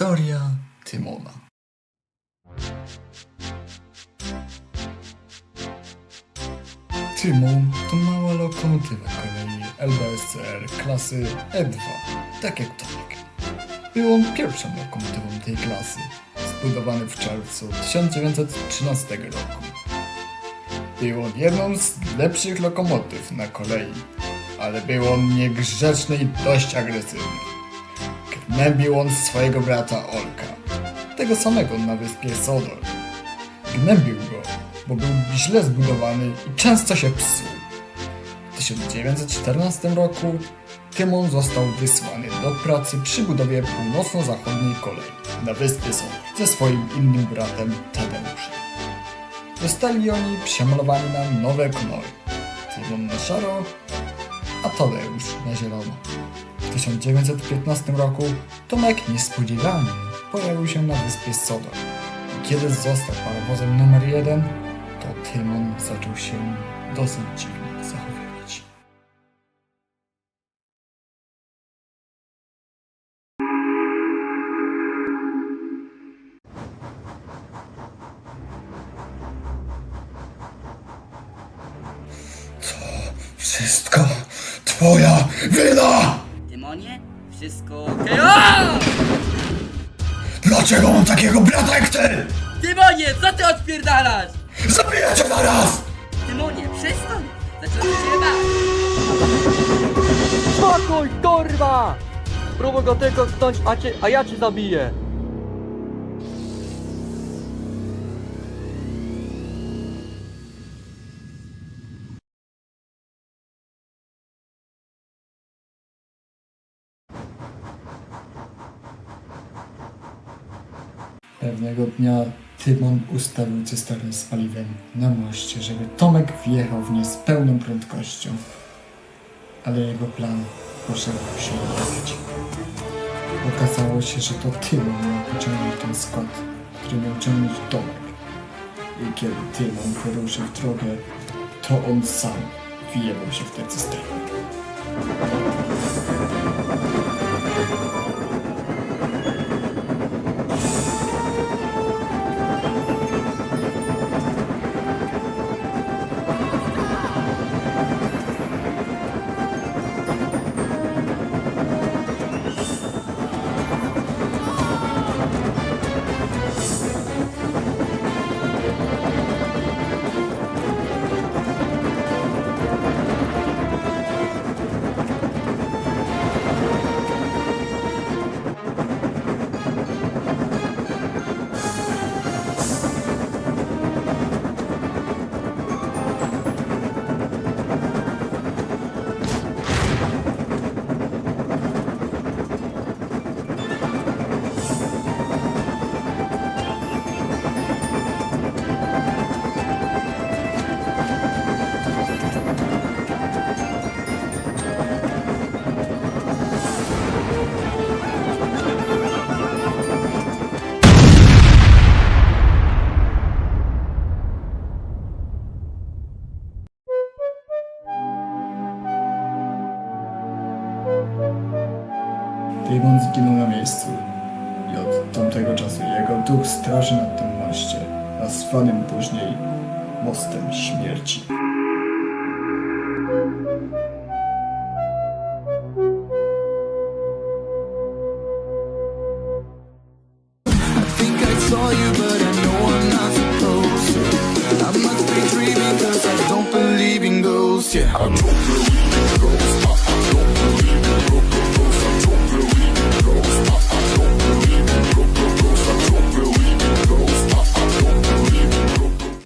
Historia Tymona. Tymon to mała lokomotywa kolei LBSCR klasy E2, tak jak Tomek. Był on pierwszą lokomotywą tej klasy, zbudowany w czerwcu 1913 roku. Był on jedną z lepszych lokomotyw na kolei, ale był on niegrzeczny i dość agresywny. Gnębił on swojego brata Olka, tego samego na wyspie Sodor. Gnębił go, bo był źle zbudowany i często się psuł. W 1914 roku Tymon został wysłany do pracy przy budowie północno-zachodniej kolei na wyspie Sodor ze swoim innym bratem Tadeuszem. Zostali oni przemalowani na nowe kolory. Tymon na szaro, a Tadeusz na zielono. W 1915 roku Tomek niespodziewanie pojawił się na wyspie Sodor. I kiedy został parowozem numer jeden, to Tymon zaczął się dosyć dziwnie Wszystko twoja wina! Tymonie? Wszystko! Dlaczego mam takiego brata jak ty? Tymonie, co ty odpierdalasz? Zabiję cię naraz! Tymonie, przestań! Zacząłem się bać! Spokój, kurwa! Próbuj go tylko tknąć, a, cię, a ja cię zabiję. Pewnego dnia Tymon ustawił cysternę z paliwem na moście, żeby Tomek wjechał w nie z pełną prędkością. Ale jego plan poszedł się udać. Okazało się, że to Tymon miał pociągnąć ten skład, który miał ciągnąć Tomek. I kiedy Tymon wyruszył w drogę, to on sam wjebał się w tę cysternę. Tymon zginął na miejscu i od tamtego czasu jego duch straży nad tym moście, nazwanym później Mostem Śmierci.